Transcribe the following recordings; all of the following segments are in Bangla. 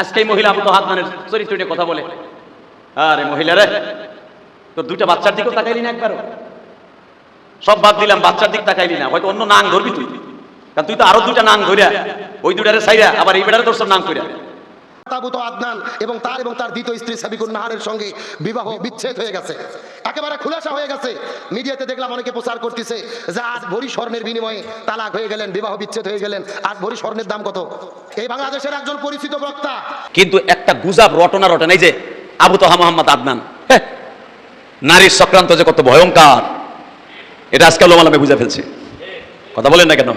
আজকে এই মহিলা আবু তো হাতমানের চরিত্র নিয়ে কথা বলে। আরে মহিলা রে, তোর দুইটা বাচ্চার দিকেও তাকাইলি না একবার সব বাদ দিলাম, বাচ্চার দিক তাকাইলি না। হয়তো অন্য নাং ধরবি তুই। কারণ তুই তো আরও দুইটা নাং ধরিয়া, ওই দুটারে সাইরা আবার এই বেটারে তোর সব নাং কইরা। তাবুত আদনান এবং তার এবং তার দ্বিতীয় স্ত্রী সাবিকুন নাহারের সঙ্গে বিবাহ বিচ্ছেদ হয়ে গেছে। একেবারে খুলাসা হয়ে গেছে। মিডিয়াতে দেখলাম অনেকে প্রচার করতেছে যে আজ ভরি স্বর্ণের বিনিময়ে তালাক হয়ে গেলেন, বিবাহ বিচ্ছেদ হয়ে গেলেন। আজ ভরি স্বর্ণের দাম কত? এই বাংলাদেশের একজন পরিচিত বক্তা। কিন্তু একটা গুজাব রটনা রটনা এই যে আবু তোহা মোহাম্মদ আদনান। নারীর চক্রান্ত যে কত ভয়ঙ্কর। এটা আজকাল ওমালামে বুঝে ফেলছে। কথা বলেন না কেন?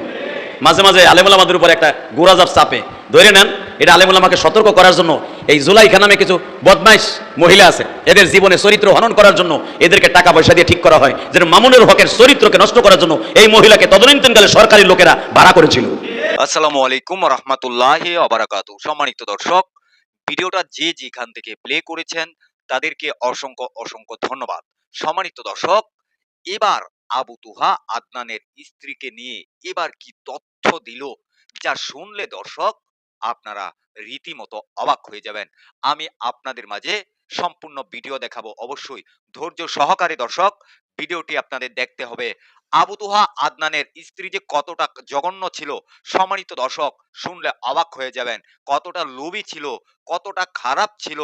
মাঝে মাঝে আলেমুলামাদের উপর একটা গোরাজাব চাপে ধরে নেন, এটা আলেমুলামাকে সতর্ক করার জন্য। এই জুলাইখা নামে কিছু বদমাইশ মহিলা আছে, এদের জীবনে চরিত্র হনন করার জন্য এদেরকে টাকা পয়সা দিয়ে ঠিক করা হয়। যেন মামুনের হকের চরিত্রকে নষ্ট করার জন্য এই মহিলাকে তদনীন্তনকালে সরকারি লোকেরা ভাড়া করেছিল। আসসালামু আলাইকুম রহমতুল্লাহ অবরাকাতু সম্মানিত দর্শক, ভিডিওটা যে যেখান থেকে প্লে করেছেন, তাদেরকে অসংখ্য অসংখ্য ধন্যবাদ। সম্মানিত দর্শক, এবার আবু তুহা আদনানের স্ত্রীকে নিয়ে এবার কি তথ্য দিল, যা শুনলে দর্শক আপনারা রীতিমতো অবাক হয়ে যাবেন। আমি আপনাদের মাঝে সম্পূর্ণ ভিডিও দেখাবো অবশ্যই। ধৈর্য সহকারে দর্শক, ভিডিওটি আপনাদের দেখতে হবে। আবু তুহা আদনানের স্ত্রী যে কতটা জঘন্য ছিল, সম্মানিত দর্শক, শুনলে অবাক হয়ে যাবেন। কতটা লোভী ছিল, কতটা খারাপ ছিল।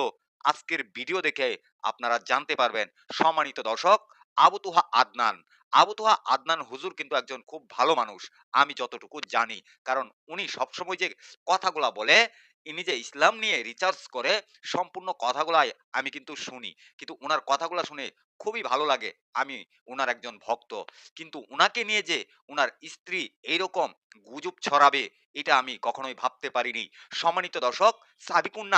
আজকের ভিডিও দেখে আপনারা জানতে পারবেন। সম্মানিত দর্শক, আবু তুহা আদনান আবু তুহা আদনান হুজুর কিন্তু একজন খুব ভালো মানুষ। আমি যতটুকু জানি। কারণ উনি সবসময় যে কথাগুলা বলে, ইনি যে ইসলাম নিয়ে রিচার্জ করে, সম্পূর্ণ কথাগুলাই আমি কিন্তু শুনি। কিন্তু ওনার কথাগুলা শুনে খুবই ভালো লাগে। আমি ওনার একজন ভক্ত। কিন্তু ওনাকে নিয়ে যে ওনার স্ত্রী এইরকম গুজব ছড়াবে, এটা আমি কখনোই ভাবতে পারিনি। সম্মানিত দর্শক সাবিকুন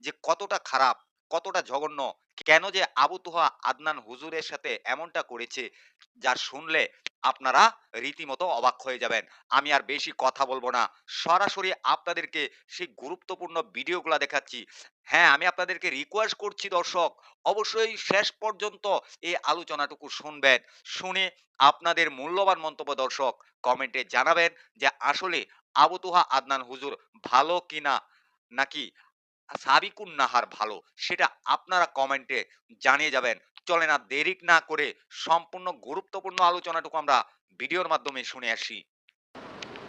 যে কতটা খারাপ কতটা জঘন্য, কেন যে আবু তোহা আদনান হুজুরের সাথে এমনটা করেছে, যা শুনলে আপনারা রীতিমতো অবাক হয়ে যাবেন। আমি আর বেশি কথা বলব না। সরাসরি আপনাদেরকে সেই গুরুত্বপূর্ণ ভিডিওগুলো দেখাচ্ছি। হ্যাঁ আমি আপনাদেরকে রিকোয়েস্ট করছি দর্শক, অবশ্যই শেষ পর্যন্ত এই আলোচনাটুকু শুনবেন। শুনে আপনাদের মূল্যবান মন্তব্য দর্শক কমেন্টে জানাবেন যে আসলে আবু তুহা আদনান হুজুর ভালো কিনা, নাকি সাবিকুন নাহার ভালো, সেটা আপনারা কমেন্টে জানিয়ে যাবেন। চলে না, দেরি না করে সম্পূর্ণ গুরুত্বপূর্ণ আলোচনাটুকু আমরা ভিডিওর মাধ্যমে শুনে আসি।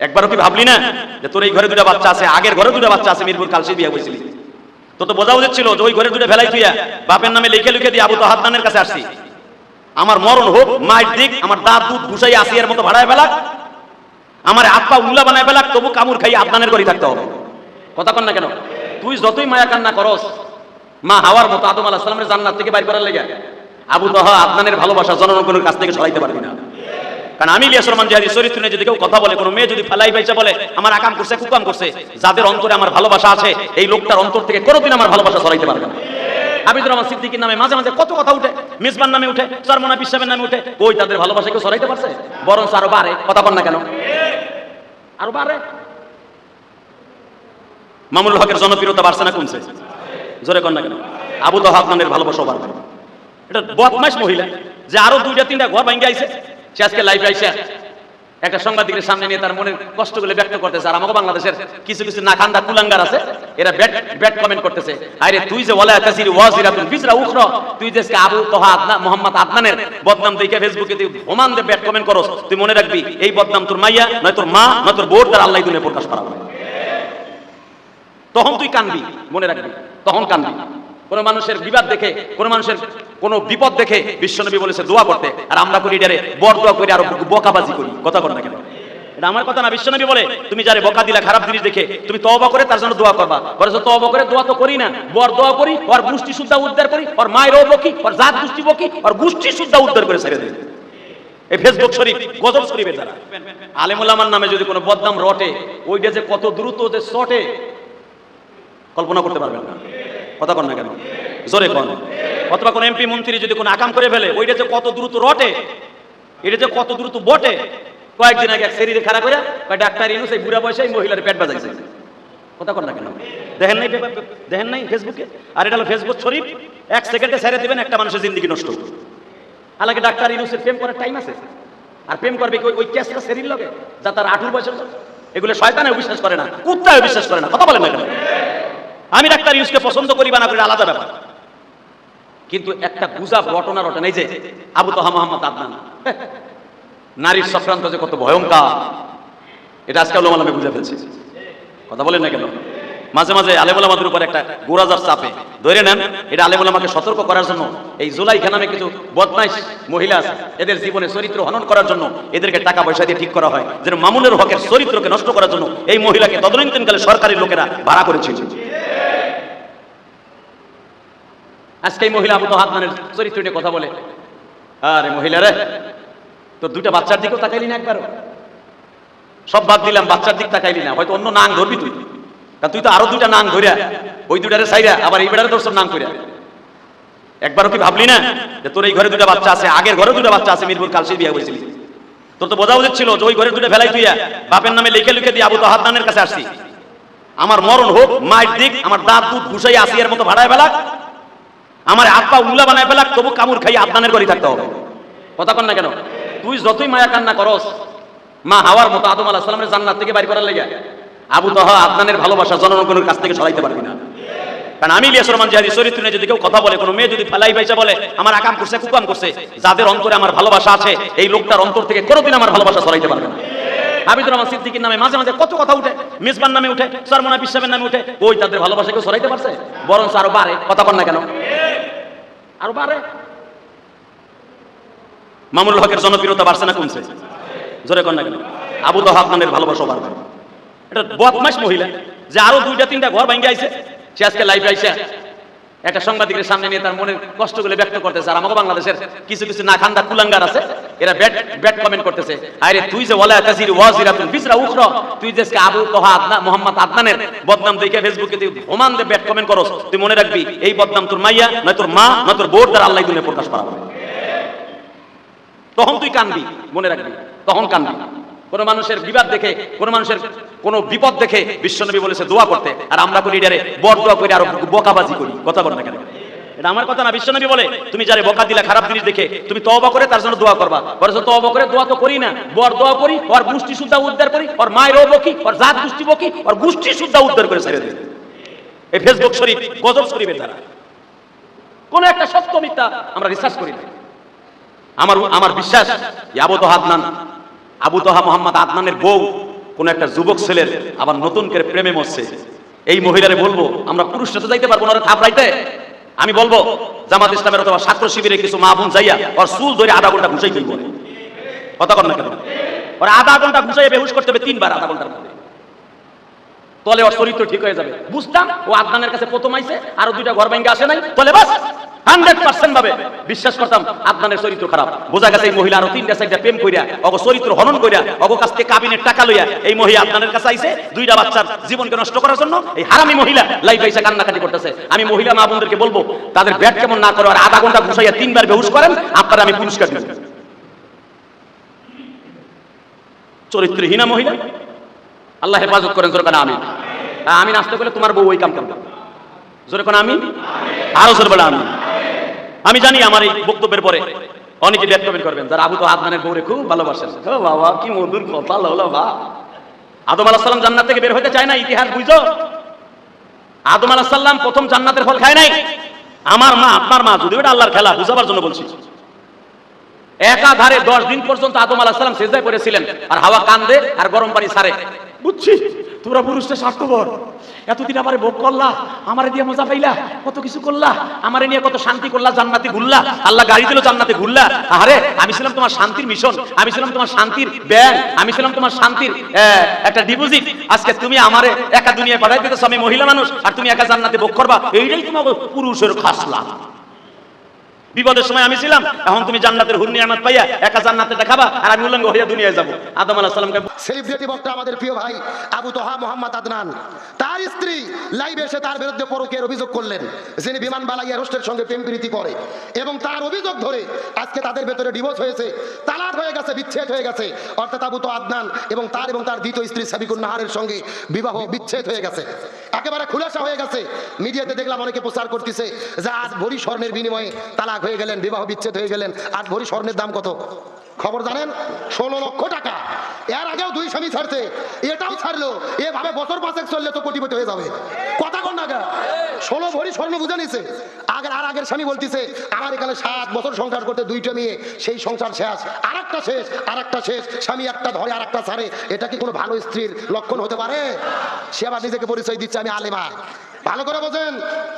একবারও কি ভাবলি না যে তোর এই ঘরে দুটা বাচ্চা আছে? আগের ঘরে দুটা বাচ্চা আছে, মিরপুর কালসি বিয়ে হয়েছিলি। তো তো বোঝা উচিত ছিল যে ওই ঘরে দুটো ফেলাই তুইয়া বাপের নামে লিখে লিখে দিয়ে আবু তো হাতনানের কাছে আসছি। আমার মরণ হোক, মায়ের দিক, আমার দাঁত দুধ ঘুষাই আসিয়ার মতো ভাড়ায় ফেলাক, আমার পা উল্লা বানায় ফেলাক, তবু কামড় খাই আদনানের ঘরেই থাকতে হবে। কথা কন না কেন? তুই যতই মায়া কান্না করস, মা হাওয়ার মতো আদম আলাহ সালামের জান্নাত থেকে বাইর করার লেগে, আবু তহা আদনানের ভালোবাসা জনগণের কাছ থেকে সরাইতে পারবি না। কারণ আমি ইলিয়াস রহমান জাহারি চরিত্র নিয়ে যদি কেউ কথা বলে, কোনো মেয়ে যদি পাইছে বলে, আমার আকাম করছে, কুকাম করছে, যাদের অন্তরে আমার ভালোবাসা আছে, এই লোকটার অন্তর থেকে কোনোদিন আমার ভালোবাসা সরাইতে পারবে না। আবিদুর রহমান সিদ্দিকির নামে মাঝে মাঝে কত কথা উঠে মিসবান নামে উঠে চরমনা বিশ্বাবের নামে উঠে ওই তাদের ভালোবাসা কেউ সরাইতে পারছে? বরং আরও বাড়ে, কথা বল না কেন? আরও মামুনুল হকের জনপ্রিয়তা বাড়ছে না কমছে। জোরে কন না কেন? আবু তো হাফনানের ভালোবাসা বাড়বে এটা বদমাস মহিলা, যে আরও দুইটা, তিনটা ঘর ভাঙ্গে আইছে। সে আজকে লাইফে আইসে একটা সাংবাদিকের সামনে নিয়ে তার মনের কষ্টগুলো ব্যক্ত করতেছে। আর আমাকে বাংলাদেশের কিছু কিছু নাখান্দা কুলাঙ্গার আছে, এরা ব্যাড ব্যাড কমেন্ট করতেছে। আরে তুই যে ওয়ালা তাসির ওয়াজিরাতুন বিজরা উখরা, তুই যে আবু তোহা আদনা, মোহাম্মদ আদনানের বদনাম দেখে ফেসবুকে তুই ওমান দে ব্যাড কমেন্ট করস, তুই মনে রাখবি, এই বদনাম তোর মাইয়া, নয় তোর মা, নয় তোর বোর তার আল্লাহ দুনিয়া প্রকাশ করা তখন তুই কানবি, মনে রাখবি, তখন কানবি। কোন মানুষের বিবাদ দেখে, কোন মানুষের কোন বিপদ দেখে বিশ্বনবী বলেছে, দোয়া করতে। আর আমরা করি এটারে বর দোয়া করি আর বকাবাজি করি। কথা কর না কেন? এটা আমার কথা না, বিশ্বনবী বলে, তুমি যারে বকা দিলা, খারাপ জিনিস দেখে, তুমি তওবা করে তার জন্য দোয়া করবা। বলেছ তওবা করে দোয়া তো করি না। বর দোয়া করি, ওর গোষ্ঠী শুদ্ধা উদ্ধার করি, ওর মায়েরও বকি ওর জাত গোষ্ঠী বকি, ওর গোষ্ঠী শুদ্ধা উদ্ধার করে ছেড়ে দেয়। এই ফেসবুক শরীফ, গজব শরীফের দ্বারা। আলেমুল আমার নামে যদি কোনো বদনাম রটে, ওইটা যে কত দ্রুত যে শটে কল্পনা করতে পারবেন না। কথা কন না কেন? জোরে কন। অথবা কোন এমপি, মন্ত্রী যদি কোনো আকাম করে ফেলে, ওইটা যে কত দ্রুত রটে, এটা যে কত দ্রুত বটে, কয়েকদিন আগে এক শরীরে খারাপ করে কয়, ডাক্তার ইনুস এই বুড়া বয়সে মহিলার পেট বাজাইছে। কথা কন না কেন? দেখেন নাই দেখেন নাই ফেসবুকে আর এটা হলো ফেসবুক শরীফ। এক সেকেন্ডে ছেড়ে দিবেন, একটা মানুষের জিন্দগি নষ্ট হালাকে ডাক্তার ইনুসের প্রেম করার টাইম আছে। আর প্রেম করবে কি ওই- ক্যাসটা শরীর লগে যা তার আঠুর বয়সের এগুলো শয়তানে বিশ্বাস করে না কুত্তায় বিশ্বাস করে না। কথা বলেন না কেন? আমি ডাক্তার ইউসকে পছন্দ করি বা না করি আলাদা ব্যাপার। কিন্তু একটা গুজব ঘটনা রটনা এই যে আবু তোহা মোহাম্মদ আদনান। নারীর সক্রান্ত যে কত ভয়ঙ্কর, এটা আজকে আলম বুঝে ফেলছে। কথা বলেন না কেন? মাঝে মাঝে আলেমুলামাদের উপর একটা গোরাজার চাপে। ধরে নেন, এটা আলেমুলামাকে সতর্ক করার জন্য, এই জুলাইখা নামে কিছু বদমাইশ মহিলা এদের জীবনে চরিত্র হনন করার জন্য এদেরকে টাকা পয়সা দিয়ে ঠিক করা হয়, যেন মামুনের হকের চরিত্রকে নষ্ট করার জন্য এই মহিলাকে তদনীন্তনকালে সরকারি লোকেরা ভাড়া করেছিল। আজকে মহিলা আবু হাতমানের চরিত্র নিয়ে কথা বলে। আরে মহিলা রে তোর দুটা বাচ্চার দিকেও তাকাইলি না একবারও। সব বাদ দিলাম, বাচ্চার দিক তাকাইলি না। হয়তো অন্য নাং ধরবি তুই। কারণ তুই তো আরও দুইটা নাং ধরিয়া, ওই দুটারে সাইরা আবার এই বেটারে তোর সব নাং করিয়া। একবারও কি ভাবলি না যে তোর এই ঘরে দুটা বাচ্চা আছে, আগের ঘরে দুটা বাচ্চা আছে, মিরপুর কালসি বিয়ে হয়েছিলি? তোর তো বোঝা উচিত ছিল যে ওই ঘরে দুটো ফেলাই তুইয়া বাপের নামে লিখে লিখে দিয়ে আবু তো হাতনানের কাছে আসছি। আমার মরণ হোক, মায়ের দিক, আমার দাঁত দুধ ঘুষাই আসিয়ার মতো ভাড়ায় ফেলাক আমার পা উল্লা বানায় ফেলাক, তবু কামড় খাই আদনানের করে থাকতে হবে। কথা কন না কেন? তুই যতই মায়া কান্না করস, মা হাওয়ার মতো আদম আলাহ সালামের জান্নাত থেকে বাইর করার লেগে আবু তহা আদনানের ভালোবাসা জনগণের কাছ থেকে সরাইতে পারবি না। কারণ আমি ইলিয়াস রহমান জিহাদি চরিত্র যদি কেউ কথা বলে, কোনো মেয়ে যদি ফেলাই পাইছে বলে, আমার আকাম করছে কুকাম করছে, যাদের অন্তরে আমার ভালোবাসা আছে, এই লোকটার অন্তর থেকে কোনোদিন আমার ভালোবাসা সরাইতে পারবে না। হাবিদুর রহমান সিদ্দিকির নামে মাঝে মাঝে কত কথা উঠে, মিসবান নামে উঠে, সরমনা পিসাবের নামে উঠে, ওই তাদের ভালোবাসা কেউ সরাইতে পারছে? বরং আরও বাড়ে, কথা বল না কেন? আরও বাড়ে মামুনুল হকের জনপ্রিয়তা বাড়ছে না কমছে? জোরে কর না কেন? আবু তো হাতমানের ভালোবাসা বাড়বে। এটা বদমাস মহিলা, যে আরও দুইটা, তিনটা ঘর ভাঙ্গে আইছে, সে আজকে লাইভ আইছে একটা সাংবাদিকের সামনে নিয়ে তার মনের কষ্টগুলো ব্যক্ত করতেছে। আর আমাকে বাংলাদেশের কিছু কিছু না খান্দা কুলাঙ্গার আছে, এরা ব্যাট ব্যাট কমেন্ট করতেছে। আরে তুই যে ওয়ালা তাজির ওয়াজিরাতুন বিসরা উখরা, তুই যে আবু তোহা আদনা, মোহাম্মদ আদনানের বদনাম দেখে ফেসবুকে তুই হোমান দে ব্যাট কমেন্ট করস, তুই মনে রাখবি, এই বদনাম তোর মাইয়া, নয় তোর মা, নয় তোর বোর দ্বারা আল্লাহ দুনিয়া প্রকাশ করা তখন তুই কানবি, মনে রাখবি, তখন কানবি। কোন মানুষের বিবাদ দেখে, কোন মানুষের কোন বিপদ দেখে বিশ্বনবী বলেছে দোয়া করতে। আর আমরা করি এটারে বড় দোয়া করি আর বকাবাজি করি। কথা বল কেন? এটা আমার কথা না, বিশ্বনবী বলে, তুমি যারে খারাপ জিনিস দেখে, তুমি করে তার জন্য দোয়া করবা। করে দোয়া তো করি না। বড় দোয়া করি, ওর গোষ্ঠী সুদ্ধা উদ্ধার করি, ওর বকি, ওর জাত গোষ্ঠী বকি, ওর গোষ্ঠী সুদ্ধা উদ্ধার করে ছেড়ে এই ফেসবুক শরীফ, গজব শরীফের দ্বারা। কোন একটা সত্য মিথ্যা আমরা রিসার্চ করি না। আমার আমার বিশ্বাস আদনান আবু তোহা মোহাম্মদ আদনানের বউ, কোন একটা যুবক ছেলের আবার নতুন করে প্রেমে মরছে। এই মহিলারে বলব, আমরা পুরুষরা তো যাইতে পারব না থাপড়াইতে। আমি বলব, জামাত ইসলামের অথবা ছাত্র শিবিরে কিছু মা বোন যাইয়া ওর চুল ধরে আধা ঘণ্টা ঘুষাই দিব। কথা কর না কেন? আধা ঘণ্টা ঘুষাই বেহুশ করতে হবে তিনবার আধা ঘণ্টার মধ্যে। তলে ওর চরিত্র ঠিক হয়ে যাবে। বুঝতাম, ও আদনানের কাছে প্রথম আইছে, আরও দুইটা ঘর ভাঙ্গে আসে নাই। তলে বাস হান্ড্রেড পার্সেন্ট ভাবে বিশ্বাস করতাম আদনানের চরিত্র খারাপ। বোঝা গেছে এই মহিলা আরও তিনটা চারটা প্রেম কইরা, অগ চরিত্র হনন কইরা, অগ কাছ থেকে কাবিনের টাকা লইয়া এই মহিলা আদনানের কাছে আইছে, দুইটা বাচ্চার জীবনকে নষ্ট করার জন্য এই হারামি মহিলা লাইফ আইসা কান্নাকাটি করতেছে। আমি মহিলা মা বোনদেরকে বলব, তাদের ব্যাট কেমন না করে, আর আধা ঘণ্টা ঘুষাইয়া তিনবার বেহুশ করেন, আপনারা আমি পুরস্কার দিব। চরিত্রহীনা মহিলা আল্লাহ হেফাজত করেন, জোরে আমি আমি নাচতে করলে তোমার বউ ওই কাম করবে। জোরে কোন আমি আরও জোরে বলে আমি আমি জানি আমার এই বক্তব্যের পরে অনেকে ব্যাট কমেন্ট করবেন, যারা আবু তো আদনানের বউরে খুব ভালোবাসেন। বাবা, কি মধুর কথা হলো বা আদম আলাহ সাল্লাম জান্নাত থেকে বের হতে চায় না ইতিহাস বুঝছ আদম আলাহ সাল্লাম প্রথম জান্নাতের ফল খায় নাই। আমার মা আপনার মা যদি ওটা আল্লাহর খেলা, বুঝাবার জন্য বলছি। একাধারে দশ দিন পর্যন্ত আদম আলাহ সাল্লাম সেজায় করেছিলেন আর হাওয়া কান্দে আর গরম পানি সারে। বুঝছি? তোমরা পুরুষটা স্বার্থপর। এতদিন আমারে ভোগ করলা, আমারে দিয়ে মজা পাইলা, কত কিছু করলা, আমারে নিয়ে কত শান্তি করলা, জান্নাতে ঘুরলা, আল্লাহ গাড়ি দিল জান্নাতে ঘুরলা। আরে আমি ছিলাম তোমার শান্তির মিশন, আমি ছিলাম তোমার শান্তির ব্যাংক, আমি ছিলাম তোমার শান্তির একটা ডিপোজিট। আজকে তুমি আমারে একা দুনিয়া পাঠাই দিতেছো, আমি মহিলা মানুষ, আর তুমি একা জান্নাতে ভোগ করবা, এইটাই তোমার পুরুষের খাসলা। বিপদের সময় আমি ছিলাম, এখন তুমি জান্নাতের হুর নিয়ামত পাইয়া একা জান্নাতে দেখাবা আর আমি উল্লঙ্গ হইয়া দুনিয়ায় যাব। আদম আলাহ সালামকে সেলিব্রিটি বক্তা আমাদের প্রিয় ভাই, আবু তোহা মোহাম্মদ আদনান। তার স্ত্রী এসে তার বিরুদ্ধে পরকের অভিযোগ করলেন, যিনি বিমান বালাইয়া রোস্টের সঙ্গে প্রেম প্রীতি করে। এবং তার অভিযোগ ধরে আজকে তাদের ভেতরে ডিভোর্স হয়েছে, তালাক হয়ে গেছে, বিচ্ছেদ হয়ে গেছে। অর্থাৎ আবু তো আদনান এবং তার এবং তার দ্বিতীয় স্ত্রী সাবিকুন নাহারের সঙ্গে বিবাহ বিচ্ছেদ হয়ে গেছে। একেবারে খুলাসা হয়ে গেছে। মিডিয়াতে দেখলাম অনেকে প্রচার করতেছে যে আজ ভরি স্বর্ণের বিনিময়ে তালাক হয়ে গেলেন, বিবাহ বিচ্ছেদ হয়ে গেলেন, আজ ভরি স্বর্ণের দাম কত? খবর জানেন? ষোলো লক্ষ টাকা। এর আগেও দুই স্বামী ছাড়ছে, এটাও ছাড়লো। এভাবে বছর পাঁচেক চললে তো কোটিপতি হয়ে যাবে। কথা কন না ষোলো ভরি স্বর্ণ বুঝে নিছে। আগের আর আগের স্বামী বলতিছে, আমার এখানে সাত বছর সংসার করতে দুইটা মেয়ে, সেই সংসার শেষ আর একটা শেষ আর একটা শেষ, স্বামী একটা ধরে আর একটা ছাড়ে। এটা কি কোনো ভালো স্ত্রীর লক্ষণ হতে পারে? সে আবার নিজেকে পরিচয় দিচ্ছে আমি আলেমা। ভালো করে বোঝেন,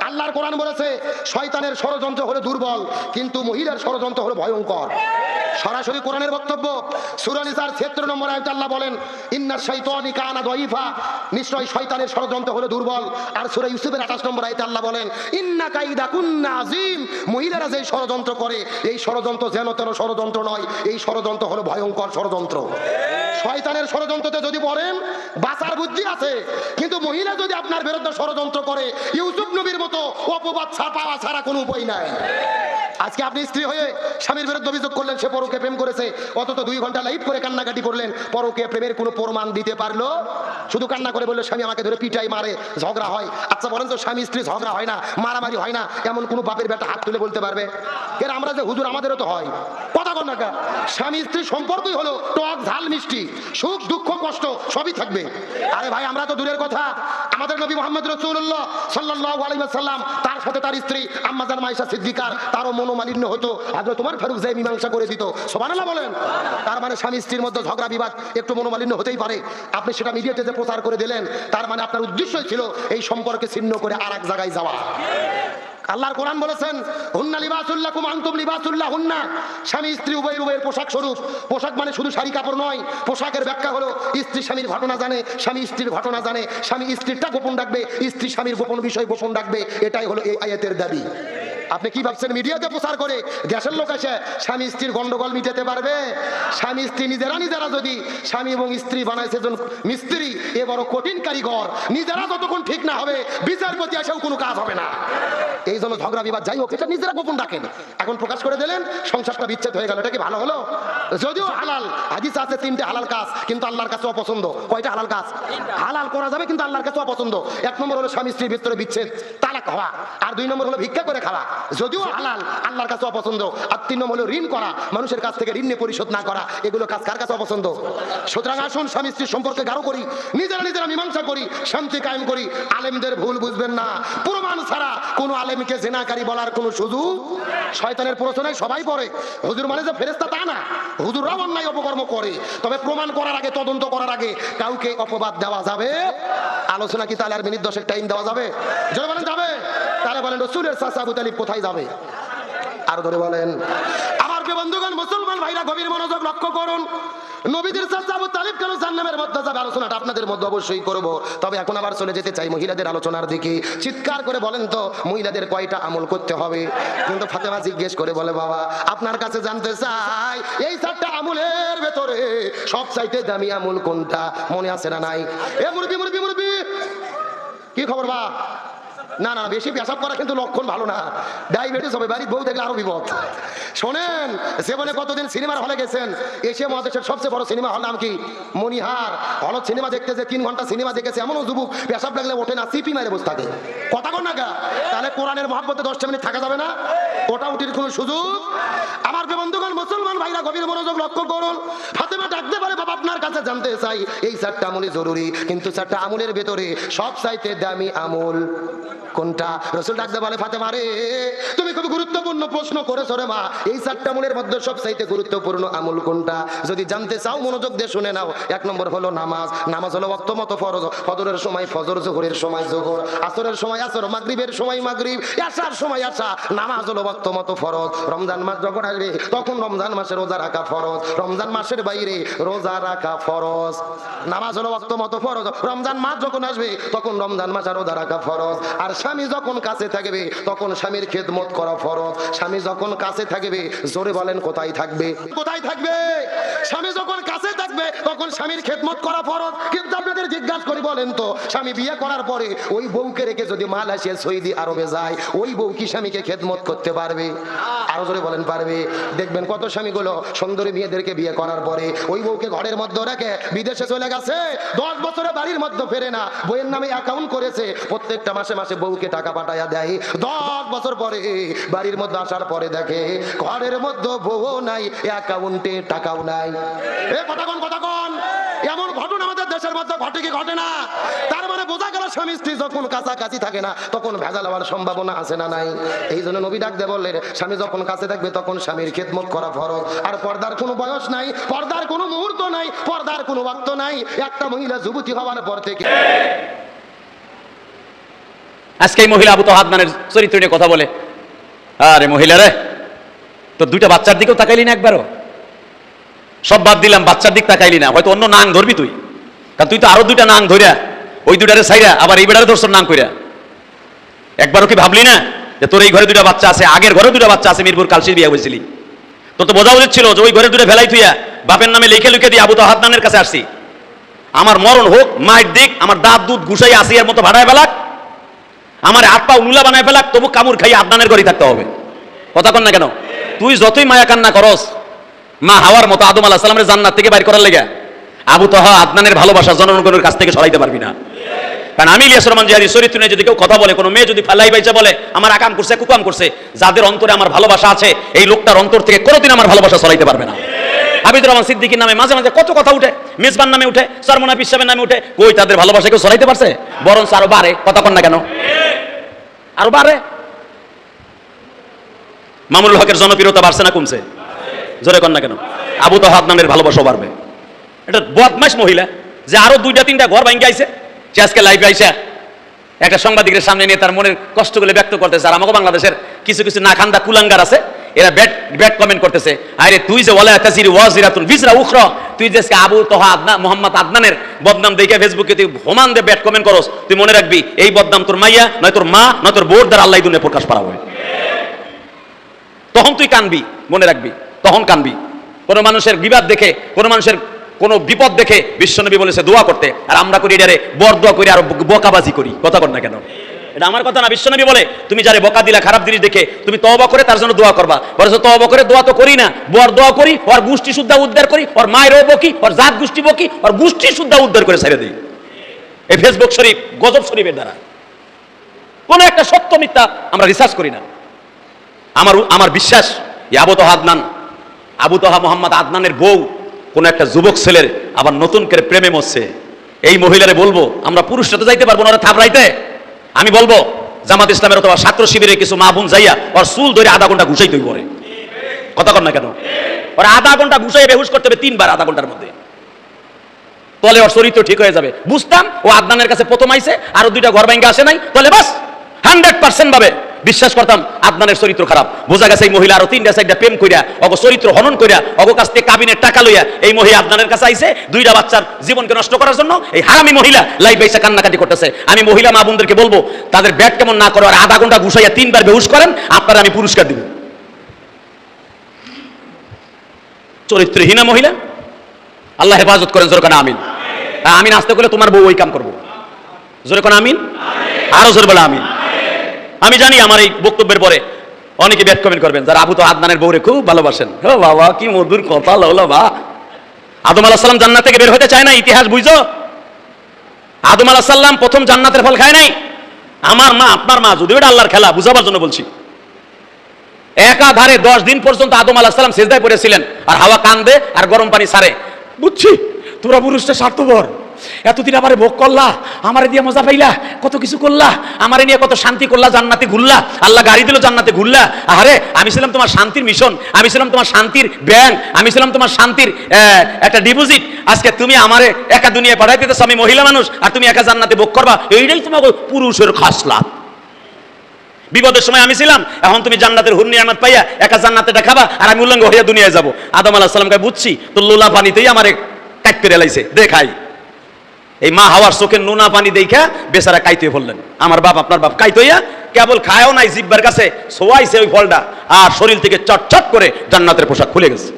আল্লাহর কোরআন বলেছে, শয়তানের ষড়যন্ত্র হলো দুর্বল, কিন্তু মহিলার ষড়যন্ত্র হলো ভয়ঙ্কর। সরাসরি কোরআনের বক্তব্য সুরানিসার ক্ষেত্র নম্বর আয়তে আল্লাহ বলেন ইন্নার শৈতানি কানা দইফা নিশ্চয় শয়তানের ষড়যন্ত্র হলো দুর্বল। আর সূরা ইউসুফের 28 নম্বর আয়তে আল্লাহ বলেন, ইন্না কাইদা কুন্না আজিম। মহিলারা যে ষড়যন্ত্র করে, এই ষড়যন্ত্র যেন তেন ষড়যন্ত্র নয়, এই ষড়যন্ত্র হলো ভয়ঙ্কর ষড়যন্ত্র। শয়তানের ষড়যন্ত্রতে যদি পড়েন, বাঁচার বুদ্ধি আছে। কিন্তু মহিলা যদি আপনার বিরুদ্ধে ষড়যন্ত্র করে, ইউসুফ নবীর মতো অপবাদ ছাপা ছাড়া কোনো উপায় নাই। আজকে আপনি স্ত্রী হয়ে স্বামীর বিরুদ্ধে অভিযোগ করলেন, সে পরকে প্রেম করেছে, অথচ দুই ঘণ্টা লাইভ করে কান্নাকাটি করলেন, পরকে প্রেমের কোনো প্রমাণ দিতে পারল? শুধু কান্না করে বলল, স্বামী আমাকে ধরে পিটাই মারে, ঝগড়া হয়। আচ্ছা বলেন তো, স্বামী স্ত্রী ঝগড়া হয় না, মারামারি হয় না, এমন কোনো বাপের বেটা হাত তুলে বলতে পারবে? এর আমরা যে হুজুর, আমাদেরও তো হয়। কন না কা? স্বামী স্ত্রী সম্পর্কই হলো টক, ঝাল, মিষ্টি। সুখ, দুঃখ, কষ্ট সবই থাকবে। আরে ভাই, আমরা তো দূরের কথা। আমাদের নবী মোহাম্মদ রসুল্লাহ সাল্লাহ আলাইসাল্লাম তার সাথে তার স্ত্রী আম্মাজান মাইশা সিদ্দিকার, তারও মনোমালিন্য হতো। আজ তোমার ফারুক যাই মীমাংসা করে দিত। সোবানাল্লাহ বলেন। তার মানে স্বামী স্ত্রীর মধ্যে ঝগড়া, বিবাদ একটু মনোমালিন্য হতেই পারে। আপনি সেটা মিডিয়াতে যে প্রচার করে দিলেন, তার মানে আপনার উদ্দেশ্যই ছিল এই সম্পর্কে ছিন্ন করে আর এক জায়গায় যাওয়া। আল্লাহর কোরআন বলেছেন, হুন্না লিবাসুল্লাহ কুম আন্তুম লিবাসুল্লাহ হুন্না স্বামী, স্ত্রী উভয় উভয়ের পোশাক স্বরূপ। পোশাক মানে শুধু শাড়ি কাপড় নয়, পোশাকের ব্যাখ্যা হলো, স্ত্রী স্বামীর ঘটনা জানে, স্বামী স্ত্রীর ঘটনা জানে, স্বামী স্ত্রীরটা গোপন রাখবে, স্ত্রী স্বামীর গোপন বিষয় গোপন রাখবে, এটাই হলো এই আয়াতের দাবি। আপনি কি ভাবছেন মিডিয়াতে প্রচার করে? দেশের লোক এসে স্বামী স্ত্রীর গন্ডগোল মিটাতে পারবে? স্বামী স্ত্রী নিজেরা নিজেরা যদি স্বামী এবং স্ত্রী বানাইছে একজন মিস্ত্রি, এ বড় কঠিন কারিগর। নিজেরা যতক্ষণ ঠিক না হবে, বিচারপতি এসেও কোনো কাজ হবে না। এই জন্য ঝগড়া, বিবাদ যাই হোক, এটা নিজেরা গোপন রাখেন। এখন প্রকাশ করে দিলেন, সংসারটা বিচ্ছেদ হয়ে গেল। এটা কি ভালো হলো? যদিও হালাল, হাদিস আছে তিনটে হালাল কাজ, কিন্তু আল্লাহর কাছে অপছন্দ। কয়টা হালাল কাজ? হালাল করা যাবে, কিন্তু আল্লাহর কাছে অপছন্দ। এক নম্বর হলো স্বামী স্ত্রীর ভিতরে বিচ্ছেদ, তালাক হওয়া। আর দুই নম্বর হলো ভিক্ষা করে খাওয়া। যদিও হালাল, আল্লাহর কাছে অপছন্দ, আর তিন নম্বর ঋণ করা, মানুষের কাছ থেকে ঋণ নিয়ে পরিশোধ না করা, এগুলো কাজ কার কাছে অপছন্দ? সুতরাং আসুন, স্বামী স্ত্রীর সম্পর্কে গাঢ় করি, নিজেরা নিজেরা মীমাংসা করি, শান্তি কায়েম করি। আলেমদের ভুল বুঝবেন না। প্রমাণ ছাড়া কোনো আলেমকে জেনাকারী বলার কোনো সুযোগ শয়তানের প্রশ্নায় সবাই পড়ে। হুজুর মানে যে ফেরেস্তা তা না। হুজুররাও অন্যায় অপকর্ম করে। তবে প্রমাণ করার আগে, তদন্ত করার আগে কাউকে অপবাদ দেওয়া যাবে? আলোচনা কি তাহলে আর মিনিট দশেক টাইম দেওয়া যাবে? যাবে? তাহলে বলেন, রসুলের চাচা আবু তালিব কোথায় যাবে? আর ধরে বলেন, আমার বন্ধুগণ, মুসলমান ভাইরা গভীর মনোযোগ লক্ষ্য করুন। নবীদের চাচা আবু তালিব কেন জান্নামের মধ্যে যাবে? আলোচনাটা আপনাদের মধ্যে অবশ্যই করব। তবে এখন আবার চলে যেতে চাই মহিলাদের আলোচনার দিকে। চিৎকার করে বলেন তো, মহিলাদের কয়টা আমল করতে হবে? কিন্তু ফাতেমা জিজ্ঞেস করে বলে, বাবা, আপনার কাছে জানতে চাই, এই চারটা আমলের ভেতরে সব চাইতে দামি আমল কোনটা? মনে আছে না নাই? এ মুরবি মুরবি মুরবি কি খবর, বা? না না, বেশি পেশাব করা কিন্তু লক্ষণ ভালো না। ডায়াবেটিস হবে, বাড়ির বউ দেখলে আরও বিপদ। শোনেন জীবনে কতদিন সিনেমার হলে গেছেন? এশিয়া মহাদেশের সবচেয়ে বড় সিনেমা হল নাম কি? মনিহার হলত সিনেমা দেখতে যে তিন ঘণ্টা সিনেমা দেখেছে, এমনও যুবক পেশাব লাগলে ওঠে না, সিপি মারে বসে থাকে। কথা কর না গা। তাহলে কোরআনের মহাব্বতে দশটা মিনিট থাকা যাবে না? ওটা উঠির কোনো সুযোগ? আমার বন্ধুগণ ভাইরা গভীর মনোযোগ লক্ষ্য করুন। ফাতেমা ডাকতে পারে, বাবা, আপনার কাছে জানতে চাই, এই চারটা আমলই জরুরি। কিন্তু চারটা আমলের ভেতরে সব চাইতে দামি আমল কোনটা? রসুল ডাকতে বলে, ফাতেমা রে, তুমি খুব গুরুত্বপূর্ণ প্রশ্ন করেছ রে মা। এই চারটা আমলের মধ্যে সব চাইতে গুরুত্বপূর্ণ আমল কোনটা? যদি জানতে চাও, মনোযোগ দিয়ে শুনে নাও। এক নম্বর হলো নামাজ। নামাজ হলো ওয়াক্ত মতো ফরজ। ফজরের সময় ফজর, জোহরের সময় জোহর। আসরের সময় আসর, মাগরিবের সময় মাগরিব। আসার সময় আসা। নামাজ হলো ওয়াক্ত মতো ফরজ। রমজান মাস যখন আসবে, তখন রমজান মাসে রোজা রাখা ফরজ। রমজান মাসের বাইরে রোজা রাখা ফরজ। নামাজ হলো ওয়াক্ত মতো ফরজ। রমজান মাস যখন আসবে, তখন রমজান মাসে রোজা রাখা ফরজ। আর স্বামী যখন কাছে থাকবে, তখন স্বামীর খেদমত করা ফরজ। স্বামী যখন কাছে থাকবে, জোরে বলেন কোথায় থাকবে? কোথায় থাকবে? স্বামী যখন কাছে থাকবে, তখন স্বামীর খেদমত করা ফরজ। কিন্তু আপনাদের জিজ্ঞাসা করি, বলেন তো, স্বামী বিয়ে করার পরে ওই বউকে রেখে যদি মালয়েশিয়া সৌদি আরবে যায়, ওই বউ কি স্বামীকে খেদমত করতে পারবে? আরও জোরে বলেন পারবে। দেখবেন কত স্বামীগুলো সুন্দরী মেয়েদেরকে বিয়ে করার পরে ওই বউকে ঘরের মধ্যে রেখে বিদেশে চলে গেছে। দশ বছরে বাড়ির মধ্যে ফেরে না। বইয়ের নামে অ্যাকাউন্ট করেছে। প্রত্যেকটা মাসে মাসে বউকে টাকা পাঠাইয়া দেয়। দশ বছর পরে, বাড়ির মধ্যে আসার পরে দেখে ঘরের মধ্যে বউও নাই অ্যাকাউন্টে টাকাও নাই। এ কথা কোন কথা কোন? এমন ঘটনা আমাদের দেশের মধ্যে ঘটে কি ঘটে না? তার মানে বোঝা গেল স্বামী স্ত্রী যখন কাছাকাছি থাকে না, তখন ভেজাল হওয়ার সম্ভাবনা আছে না নাই? এই জন্য নবী ডাক দিয়ে বললেন, স্বামী যখন কাছে থাকবে তখন স্বামীর খেদমত করা ফরজ। আর পর্দার কোনো বয়স নাই, পর্দার কোনো মুহূর্ত নাই, পর্দার কোনো ওয়াক্ত নাই। একটা মহিলা যুবতী হওয়ার পর থেকে আজকে এই মহিলা আবু তো হাদনানের চরিত্র নিয়ে কথা বলে। আরে মহিলা রে তো দুইটা বাচ্চার দিকেও তাকাইলি না একবারও? সব বাদ দিলাম, বাচ্চার দিক তাকাইলি না, হয়তো অন্য নাং ধরবি তুই। কারণ তুই তো আরও দুইটা নাং ধরিয়া ওই দুইটারে সাইরা আবার এই বেটারে ধরছর নাং কইরা। একবারও কি ভাবলি না যে তোর এই ঘরে দুটা বাচ্চা আছে, আগের ঘরে দুটা বাচ্চা আছে, মিরপুর কালসির বিয়া বলছিলি তোর তো বোঝা উচিত ছিল যে ওই ঘরে দুটো ভেলাই থুইয়া বাপের নামে লিখে লিখে দিয়ে আবু তো হাদনানের কাছে আসছি। আমার মরণ হোক, মায়ের দিক, আমার দাঁত দুধ ঘুষাই আসিয়ার মতো ভাড়ায় বেলাক আমার হাত পা উনুলা বানায় ফেলাক, তবু কামড় খাই আদনানের ঘরেই থাকতে হবে। কথা কন না কেন? তুই যতই মায়া কান্না করস মা হাওয়ার মতো আদম আলাহ সালামের জান্নাত থেকে বাইর করার লেগে আবু তহা আদনানের ভালোবাসা জনগণের কাছ থেকে সরাইতে পারবি না। কারণ আমি ইলিয়াস রহমান জিহাদি চরিত্র নিয়ে যদি কেউ কথা বলে, কোনো মেয়ে যদি ফালাই বাইচা বলে, আমার আকাম করছে, কুকাম করছে, যাদের অন্তরে আমার ভালোবাসা আছে, এই লোকটার অন্তর থেকে কোনোদিন আমার ভালোবাসা সরাইতে পারবে না। আবিদুর রহমান সিদ্দিকির নামে মাঝে মাঝে কত কথা উঠে, মেজবান নামে উঠে, সরমনা পিসাবের নামে উঠে, কই তাদের ভালোবাসা কেউ সরাইতে পারছে? বরঞ্চ আরও বাড়ে কথা কন না কেন? আরও বাড়ে? মামুনুল হকের জনপ্রিয়তা বাড়ছে না, কমছে। জোরে কন না কেন? আবু তো হাদনানের ভালোবাসা বাড়বে। এটা বদমাস মহিলা, যে আরও দুইটা তিনটা ঘর ভাঙ্গে আইছে। সে আজকে লাইভ আইসা একটা সাংবাদিকের সামনে নিয়ে তার মনের কষ্টগুলো ব্যক্ত করতেছে। আর আমাকে বাংলাদেশের কিছু কিছু না খান্দা কুলাঙ্গার আছে, এরা ব্যাট ব্যাট কমেন্ট করতেছে। আরে তুই যে ওয়ালা তাসির ওয়াজিরাতুন বিজরা উখরা, তুই যে আবু তোহা আদনা, মোহাম্মদ আদনানের বদনাম দেখে ফেসবুকে তুই হোমান দে ব্যাট কমেন্ট করস, তুই মনে রাখবি, এই বদনাম তোর মাইয়া, নয় তোর মা, নয় তোর বোর দ্বারা আল্লাহ দুনিয়া প্রকাশ করা হবে তখন তুই কানবি, মনে রাখবি। তখন কানবি। কোনো মানুষের বিবাদ দেখে, কোনো মানুষের কোনো বিপদ দেখে বিশ্বনবী বলেছে দোয়া করতে। আর আমরা করি এটারে বর দোয়া করি আর বকাবাজি করি। কথা কর না কেন? এটা আমার কথা না বিশ্বনবী বলে, তুমি যারে বকা দিলা, খারাপ জিনিস দেখে, তুমি তওবা করে তার জন্য দোয়া করবা। বলে তওবা করে দোয়া তো করি না, বর দোয়া করি, ওর গোষ্ঠী শুদ্ধা উদ্ধার করি, ওর মায়েরও বকি, ওর জাত গোষ্ঠী বকি, ওর গোষ্ঠী শুদ্ধা উদ্ধার করে ছেড়ে দিই। এই ফেসবুক শরীফ, গজব শরীফের দ্বারা। কোনো একটা সত্য মিথ্যা আমরা রিসার্চ করি না। আমার আমার বিশ্বাস তোহা আদনান আবু তোহা মোহাম্মদ আদনানের বউ, কোন একটা যুবক ছেলের আবার নতুন করে প্রেমে মরছে। এই মহিলারে বলব, আমরা পুরুষরা তো যাইতে পারব না, ওরা থাপড়াইতে। আমি বলব, জামাত ইসলামের অথবা ছাত্র শিবিরে কিছু মা বোন যাইয়া ওর চুল ধরে আধা ঘণ্টা ঘুষাই তৈরি করে কথা কর না কেন? ওরা আধা ঘণ্টা ঘুষাই বেহুশ করতে হবে তিনবার আধা ঘণ্টার মধ্যে। তলে ওর চরিত্র ঠিক হয়ে যাবে। বুঝতাম, ও আদনানের কাছে প্রথম আইছে, আরও দুইটা ঘর ভাঙ্গা আসে নাই। তাহলে বাস হান্ড্রেড পার্সেন্ট ভাবে। বিশ্বাস করতাম, আদনানের চরিত্র খারাপ। বোঝা গেছে এই মহিলা আরও তিনটা, চারটা প্রেম কইরা, অগ চরিত্র হনন কইরা, অগ কাছ থেকে কাবিনের টাকা লইয়া এই মহিলা আদনানের কাছে আইছে, দুইটা বাচ্চার জীবনকে নষ্ট করার জন্য এই হারামি মহিলা লাইফ এসে কান্নাকাটি করতেছে। আমি মহিলা মা বোনদেরকে বলব, তাদের ব্যাট কেমন না করে, আর আধা ঘণ্টা ঘুষাইয়া তিনবার বেহুশ করেন, আপনারা আমি পুরস্কার দিব। চরিত্রহীনা মহিলা, আল্লাহ হেফাজত করেন, জোরে কানা আমিন। আমিন আসতে করলে তোমার বউ ওই কাম করব। জোরে কোন আমিন। আরও জোর বলে আমিন। আমি জানি আমার এই বক্তব্যের পরে অনেকে ব্যাট কমেন্ট করবেন, যারা আবু তো আদনানের বউরে খুব ভালোবাসেন। বাবা, কি মধুর কথা লওলা বা আদম আলাহ সাল্লাম জান্নাত থেকে বের হতে চায় না ইতিহাস বুঝছ আদম আলাহ সাল্লাম প্রথম জান্নাতের ফল খায় নাই? আমার মা, আপনার মা যদি এটা আল্লাহর খেলা, বুঝাবার জন্য বলছি। একাধারে দশ দিন পর্যন্ত আদম আলাহ সাল্লাম সেজদায় পড়েছিলেন, আর হাওয়া কান্দে আর গরম পানি সারে। বুঝছি, তোরা পুরুষটা স্বার্থপর। এতদিন আমারে ভোগ করলা, আমারে দিয়ে মজা পাইলা, কত কিছু করলা, আমারে নিয়ে কত শান্তি করলা, জান্নাতে ঘুরলা, আল্লাহ গাড়ি দিল জান্নাতে ঘুরলা। আরে আমি ছিলাম তোমার শান্তির মিশন আমি ছিলাম তোমার শান্তির ব্যাংক, আমি ছিলাম তোমার শান্তির একটা ডিপোজিট আজকে তুমি আমারে একা দুনিয়া পাঠাই দিতেছ, আমি মহিলা মানুষ, আর তুমি একা জান্নাতে ভোগ করবা, এইটাই তোমার পুরুষের খাসলা বিপদের সময় আমি ছিলাম, এখন তুমি জান্নাতের হুর নিয়ামত পাইয়া একা জান্নাতে খাবা আর আমি উল্লঙ্গ হইয়া দুনিয়ায় যাব। আদম আলাহ সালামকে বুঝছি তো লোলা পানিতেই আমার কাট করে লাইছে দেখাই। এই মা হাওয়ার চোখের নোনা পানি দেখা বেচারা কাইতে ফেললেন। আমার বাপ, আপনার বাপ কাইতইয়া কেবল খায়ও নাই, জিব্বার কাছে সোয়াইছে ওই ফলটা আর শরীর থেকে চটচট করে জান্নাতের পোশাক খুলে গেছে।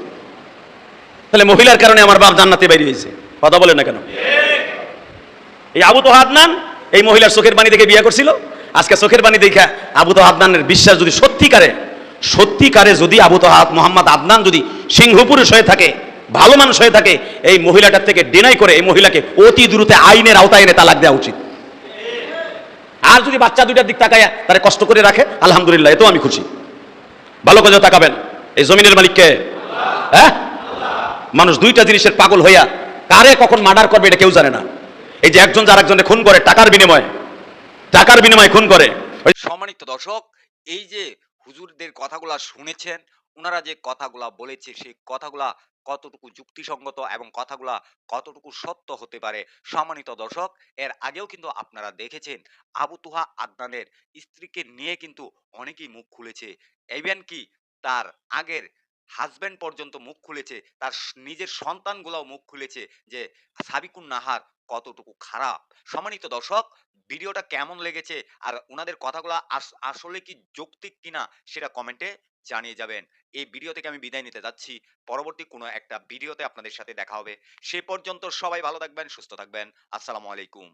তাহলে মহিলার কারণে আমার বাপ জান্নাতে বেরিয়ে হয়েছে। কথা বলে না কেন? এই আবু তো হাদনান এই মহিলার চোখের পানি দেখে বিয়ে করছিল। আজকে চোখের পানি দেখা আবু তো হাদনানের বিশ্বাস যদি সত্যিকারে সত্যিকারে যদি আবু তো হাত মোহাম্মদ আদনান যদি সিংহপুরুষ হয়ে থাকে ভালো মানুষ হয়ে থাকে, এই মহিলাটার থেকে ডিনাই করে এই মহিলাকে অতি দ্রুত আইনের আওতায় এনে তালাক দেওয়া উচিত। আর যদি বাচ্চা দুইটার দিক তাকায়া তারা কষ্ট করে রাখে, আলহামদুলিল্লাহ, এতেও আমি খুশি। ভালো করে তাকাবেন। এই জমিনের মালিককে হ্যাঁ? মানুষ দুইটা জিনিসের পাগল হইয়া কারে কখন মার্ডার করবে এটা কেউ জানে না। এই যে একজন যার একজনে খুন করে, টাকার বিনিময়ে। টাকার বিনিময়ে খুন করে। সম্মানিত দর্শক, এই যে হুজুরদের কথাগুলা শুনেছেন ওনারা যে কথাগুলা বলেছে, সেই কথাগুলা কতটুকু যুক্তিসঙ্গত এবং কথাগুলা কতটুকু সত্য হতে পারে, সম্মানিত দর্শক, এর আগেও কিন্তু আপনারা দেখেছেন, আবু তুহা আদনানের স্ত্রীকে নিয়ে কিন্তু অনেকেই মুখ খুলেছে। ইভেন কি তার আগের হাজব্যান্ড পর্যন্ত মুখ খুলেছে, তার নিজের সন্তানগুলাও মুখ খুলেছে যে সাবিকুন নাহার কতটুকু খারাপ। সম্মানিত দর্শক, ভিডিওটা কেমন লেগেছে আর ওনাদের কথাগুলো আস- আসলে কি যৌক্তিক কিনা, সেটা কমেন্টে জানিয়ে যাবেন। এই ভিডিও থেকে আমি বিদায় নিতে যাচ্ছি। পরবর্তী কোনো একটা ভিডিওতে আপনাদের সাথে দেখা হবে। সে পর্যন্ত সবাই ভালো থাকবেন, সুস্থ থাকবেন। আসসালামু আলাইকুম।